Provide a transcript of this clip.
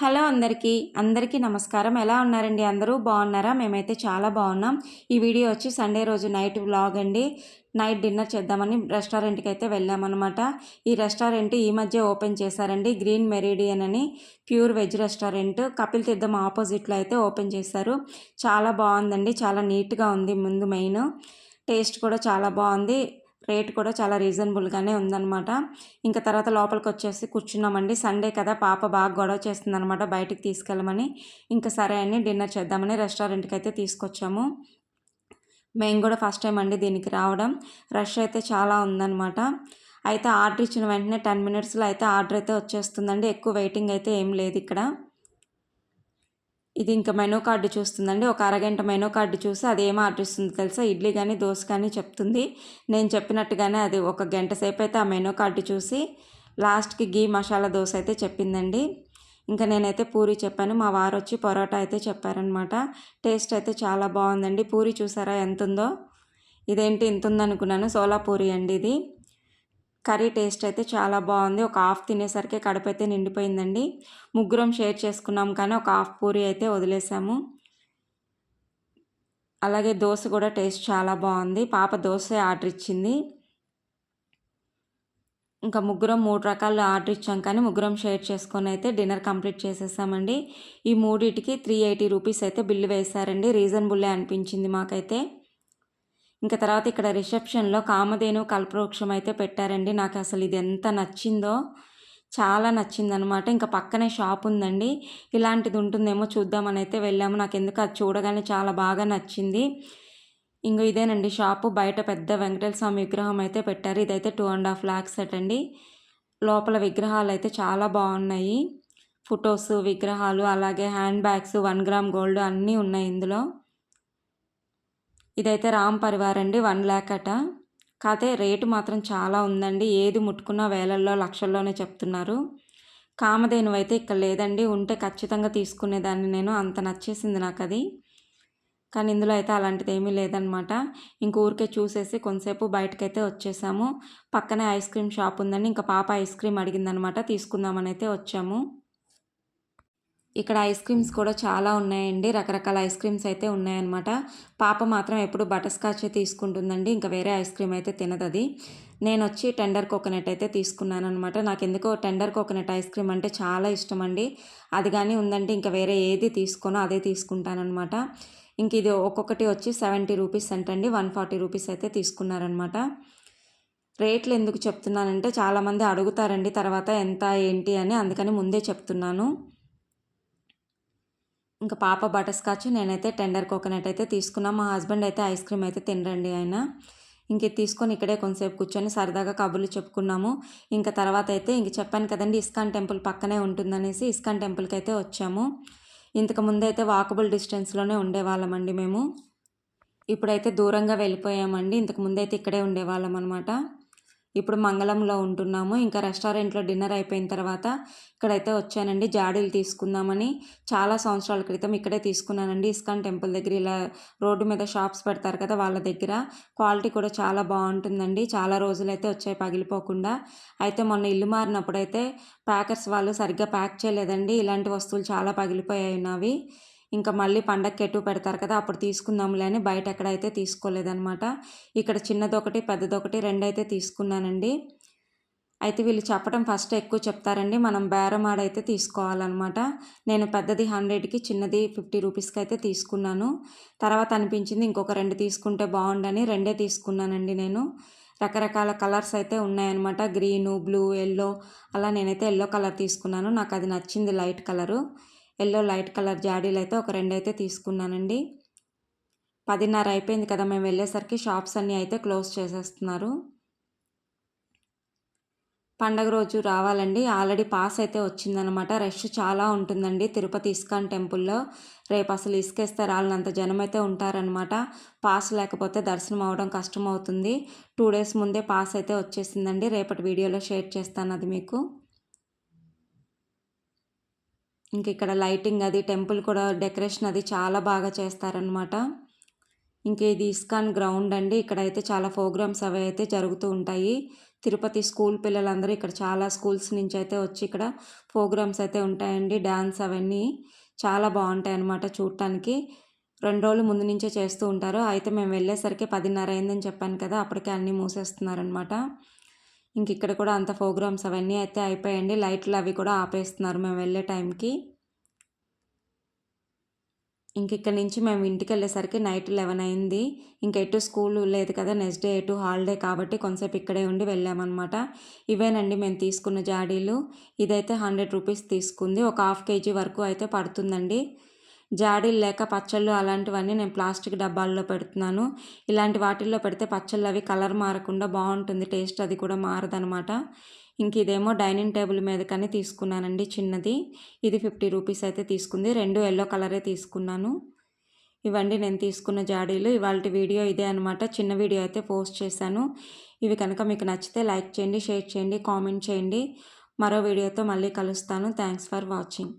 Hello అందరికీ అందరికీ నమస్కారం. ఎలా ఉన్నారండి అందరూ? బాగున్నారా? మేమైతే చాలా బాగున్నాం. ఈ వీడియో వచ్చి సండే రోజు నైట్ వ్లాగ్ అండి. నైట్ డిన్నర్ చేద్దామని రెస్టారెంట్కి అయితే వెళ్ళామన్నమాట. ఈ రెస్టారెంట్ ఈ మధ్య ఓపెన్ చేశారండి. గ్రీన్ మెరీడియన్ అని pure veg restaurant. Kapil Theertham ఆపోజిట్లో అయితే ఓపెన్ చేశారు. చాలా బాగుందండి. చాలా నీట్గా ఉంది ముందు మెయిన్. టేస్ట్ కూడా చాలా బాగుంది. రేట్ కూడా చాలా రీజనబుల్గానే ఉందన్నమాట. ఇంకా తర్వాత లోపలికి వచ్చేసి కూర్చున్నామండి. సండే కదా పాప బాగా గొడవ చేస్తుందనమాట బయటికి తీసుకెళ్ళమని. ఇంకా సరే అని డిన్నర్ చేద్దామని రెస్టారెంట్కి అయితే తీసుకొచ్చాము. మేము కూడా ఫస్ట్ టైం అండి దీనికి రావడం. రష్ అయితే చాలా ఉందన్నమాట. అయితే ఆర్డర్ ఇచ్చిన వెంటనే టెన్ మినిట్స్లో అయితే ఆర్డర్ అయితే వచ్చేస్తుందండి. ఎక్కువ వెయిటింగ్ అయితే ఏం లేదు ఇక్కడ. ఇది ఇంకా మెనూ కార్డు చూస్తుందండి. ఒక అరగంట మెనూ కార్డు చూసి అది ఏం ఆర్డర్ ఇస్తుంది తెలుసా? ఇడ్లీ కానీ దోశ కానీ చెప్తుంది. నేను చెప్పినట్టుగానే అది ఒక గంట సేపు అయితే ఆ మెనూ కార్డు చూసి లాస్ట్కి గీ మసాలా దోశ అయితే చెప్పిందండి. ఇంకా నేనైతే పూరి చెప్పాను. మా వారు వచ్చి పొరోటా అయితే చెప్పారనమాట టేస్ట్ అయితే చాలా బాగుందండి. పూరి చూసారా? ఎంత ఉందో ఇదేంటి ఇంత ఉందనుకున్నాను సోలా పూరి అండి ఇది. కర్రీ టేస్ట్ అయితే చాలా బాగుంది. ఒక హాఫ్ తినేసరికి కడుపు అయితే నిండిపోయిందండి. ముగ్గురం షేర్ చేసుకున్నాం కానీ ఒక హాఫ్ పూరి అయితే వదిలేసాము. అలాగే దోశ కూడా టేస్ట్ చాలా బాగుంది. పాప దోశ ఆర్డర్ ఇచ్చింది. ఇంకా ముగ్గురం మూడు రకాలు ఆర్డర్ ఇచ్చాం కానీ ముగ్గురం షేర్ చేసుకొని అయితే డిన్నర్ కంప్లీట్ చేసేసామండి. ఈ మూడింటికి త్రీ ఎయిటీ రూపీస్ అయితే బిల్లు వేశారండి. రీజనబుల్లే అనిపించింది మాకైతే. ఇంకా తర్వాత ఇక్కడ రిసెప్షన్లో కామధేను కల్పవృక్షం అయితే పెట్టారండి. నాకు అసలు ఇది ఎంత నచ్చిందో చాలా నచ్చిందనమాట ఇంకా పక్కనే షాప్ ఉందండి. ఇలాంటిది ఉంటుందేమో చూద్దామని అయితే వెళ్ళాము. నాకు ఎందుకు అది చూడగానే చాలా బాగా నచ్చింది. ఇంకో ఇదేనండి షాపు. బయట పెద్ద వెంకటేశ్వర స్వామి విగ్రహం అయితే పెట్టారు. ఇదైతే two and half lakhs set అండి లోపల విగ్రహాలు అయితే చాలా బాగున్నాయి. ఫొటోస్ విగ్రహాలు అలాగే hand bags one gram gold అన్నీ ఉన్నాయి ఇందులో. ఇదైతే రామ్ పరివార్ అండి వన్ ల్యాక్ అట. కాకపోతే రేటు మాత్రం చాలా ఉందండి. ఏది ముట్టుకున్నా వేలల్లో లక్షల్లోనే చెప్తున్నారు. కామధేను అయితే ఇక్కడ లేదండి. ఉంటే ఖచ్చితంగా తీసుకునేదాన్ని నేను. అంత నచ్చేసింది నాకు అది కానీ ఇందులో అయితే అలాంటిది ఏమీ లేదనమాట ఇంక ఊరికే చూసేసి కొంతసేపు బయటకైతే వచ్చేసాము. పక్కనే ఐస్ క్రీమ్ షాప్ ఉందండి. ఇంకా పాప ఐస్ క్రీమ్ అడిగిందనమాట తీసుకుందామని అయితే వచ్చాము. ఇక్కడ ఐస్ క్రీమ్స్ కూడా చాలా ఉన్నాయండి. రకరకాల ఐస్ క్రీమ్స్ అయితే ఉన్నాయన్నమాట. పాప మాత్రం ఎప్పుడు బటర్ స్కాచ్ తీసుకుంటుందండి. ఇంకా వేరే ఐస్ క్రీమ్ అయితే తినదు అది. నేను వచ్చి టెండర్ కోకోనట్ అయితే తీసుకున్నాను అనమాట నాకు ఎందుకో టెండర్ కోకోనట్ ఐస్ క్రీమ్ అంటే చాలా ఇష్టం అండి అది కానీ ఉందంటే ఇంకా వేరే ఏది తీసుకోనో అదే తీసుకుంటానమాట ఇంక ఇది ఒక్కొక్కటి వచ్చి సెవెంటీ రూపీస్ అంటండి. వన్ ఫార్టీ రూపీస్ అయితే తీసుకున్నారనమాట రేట్లు ఎందుకు చెప్తున్నానంటే చాలామంది అడుగుతారండి తర్వాత ఎంత ఏంటి అని. అందుకని ముందే చెప్తున్నాను. ఇంకా పాప బటర్ స్కాచ్ నేనైతే టెండర్ కోకోనట్ అయితే తీసుకున్నాం. మా హస్బెండ్ అయితే ఐస్ క్రీమ్ అయితే తినరండి ఆయన. ఇంక తీసుకొని ఇక్కడే కొంతసేపు కూర్చొని సరదాగా కబుర్లు చెప్పుకున్నాము. ఇంకా తర్వాత అయితే ఇంక చెప్పాను కదండి ఇస్కాన్ టెంపుల్ పక్కనే ఉంటుందనేసి ఇస్కాన్ టెంపుల్కి అయితే వచ్చాము. ఇంతకు ముందు అయితే వాకబుల్ డిస్టెన్స్లోనే ఉండేవాళ్ళమండి మేము. ఇప్పుడైతే దూరంగా వెళ్ళిపోయామండి. ఇంతకు ముందైతే ఇక్కడే ఉండేవాళ్ళం అనమాట ఇప్పుడు మంగళంలో ఉంటున్నాము. ఇంకా రెస్టారెంట్లో డిన్నర్ అయిపోయిన తర్వాత ఇక్కడైతే వచ్చానండి. జాడీలు తీసుకుందామని చాలా సంవత్సరాల క్రితం ఇక్కడే తీసుకున్నానండి. ఇస్కాన్ టెంపుల్ దగ్గర ఇలా రోడ్డు మీద షాప్స్ పెడతారు కదా వాళ్ళ దగ్గర. క్వాలిటీ కూడా చాలా బాగుంటుందండి. చాలా రోజులైతే వచ్చాయి పగిలిపోకుండా. అయితే మొన్న ఇల్లు మారినప్పుడైతే ప్యాకర్స్ వాళ్ళు సరిగ్గా ప్యాక్ చేయలేదండి. ఇలాంటి వస్తువులు చాలా పగిలిపోయాయి ఉన్నవి ఇంకా మళ్ళీ పండగకి ఎటు పెడతారు కదా అప్పుడు తీసుకుందాంలే అని బయట ఎక్కడైతే తీసుకోలేదనమాట ఇక్కడ చిన్నదొకటి పెద్దదొకటి రెండైతే తీసుకున్నానండి. అయితే వీళ్ళు చెప్పడం ఫస్ట్ ఎక్కువ చెప్తారండి మనం బేరం ఆడైతే తీసుకోవాలన్నమాట. నేను పెద్దది హండ్రెడ్కి చిన్నది ఫిఫ్టీ రూపీస్కి అయితే తీసుకున్నాను. తర్వాత అనిపించింది ఇంకొక రెండు తీసుకుంటే బాగుండని రెండే తీసుకున్నానండి నేను. రకరకాల కలర్స్ అయితే ఉన్నాయన్నమాట. గ్రీను బ్లూ ఎల్లో అలా నేనైతే ఎల్లో కలర్ తీసుకున్నాను. నాకు అది నచ్చింది light colour. Yellow light colour జాడీలు అయితే ఒక రెండు అయితే తీసుకున్నానండి. పదిన్నర అయిపోయింది కదా మేము వెళ్ళేసరికి షాప్స్ అన్నీ అయితే క్లోజ్ చేసేస్తున్నారు. పండగ రోజు రావాలండి. ఆల్రెడీ పాస్ అయితే వచ్చిందనమాట. రష్ చాలా ఉంటుందండి తిరుపతి ఇస్కాన్ టెంపుల్లో. రేపు అసలు ఇసుకేస్తే రాలినంత జనం అయితే ఉంటారనమాట. పాస్ లేకపోతే దర్శనం అవడం కష్టం అవుతుంది టూ డేస్ ముందే పాస్ అయితే వచ్చేసిందండి. రేపటి వీడియోలో షేర్ చేస్తాను అది మీకు. ఇంక ఇక్కడ లైటింగ్ అది టెంపుల్ కూడా డెకరేషన్ అది చాలా బాగా చేస్తారనమాట ఇంక ఇది ఇస్కాన్ గ్రౌండ్ అండి. ఇక్కడైతే చాలా ప్రోగ్రామ్స్ అవి అయితే జరుగుతూ ఉంటాయి. తిరుపతి స్కూల్ పిల్లలందరూ ఇక్కడ చాలా స్కూల్స్ నుంచి అయితే వచ్చి ఇక్కడ ప్రోగ్రామ్స్ అయితే ఉంటాయండి. డ్యాన్స్ అవన్నీ చాలా బాగుంటాయి అన్నమాట చూడటానికి. రెండు రోజులు ముందు నుంచే చేస్తూ ఉంటారు. అయితే మేము వెళ్ళేసరికి పదిన్నర అయిందని చెప్పాను కదా అప్పటికే అన్నీ మూసేస్తున్నారనమాట ఇంక ఇక్కడ కూడా అంత ప్రోగ్రామ్స్ అవన్నీ అయితే అయిపోయండి లైట్లు అవి కూడా ఆపేస్తున్నారు మేము వెళ్ళే టైంకి. ఇంక ఇక్కడ నుంచి మేము ఇంటికి వెళ్ళేసరికి నైట్ లెవెన్ అయింది. ఇంక ఎటు స్కూల్ లేదు కదా నెక్స్ట్ డే ఎటు హాలిడే కాబట్టి కొంతసేపు ఇక్కడే ఉండి వెళ్ళామన్నమాట. ఇవేనండి మేము తీసుకున్న జాడీలు. ఇదైతే హండ్రెడ్ రూపీస్ తీసుకుంది. ఒక హాఫ్ కేజీ వరకు అయితే పడుతుందండి. జాడీలు లేక పచ్చళ్ళు అలాంటివన్నీ నేను ప్లాస్టిక్ డబ్బాల్లో పెడుతున్నాను. ఇలాంటి వాటిల్లో పెడితే పచ్చళ్ళు అవి కలర్ మారకుండా బాగుంటుంది టేస్ట్ అది కూడా మారదనమాట ఇంక ఇదేమో డైనింగ్ టేబుల్ మీద కానీ తీసుకున్నానండి చిన్నది. ఇది ఫిఫ్టీ రూపీస్ అయితే తీసుకుంది. రెండు ఎల్లో కలరే తీసుకున్నాను. ఇవండి నేను తీసుకున్న జాడీలు. ఇవాళ వీడియో ఇదే అనమాట చిన్న వీడియో అయితే పోస్ట్ చేశాను. ఇవి కనుక మీకు నచ్చితే లైక్ చేయండి షేర్ చేయండి కామెంట్ చేయండి. మరో వీడియోతో మళ్ళీ కలుస్తాను. Thanks for watching.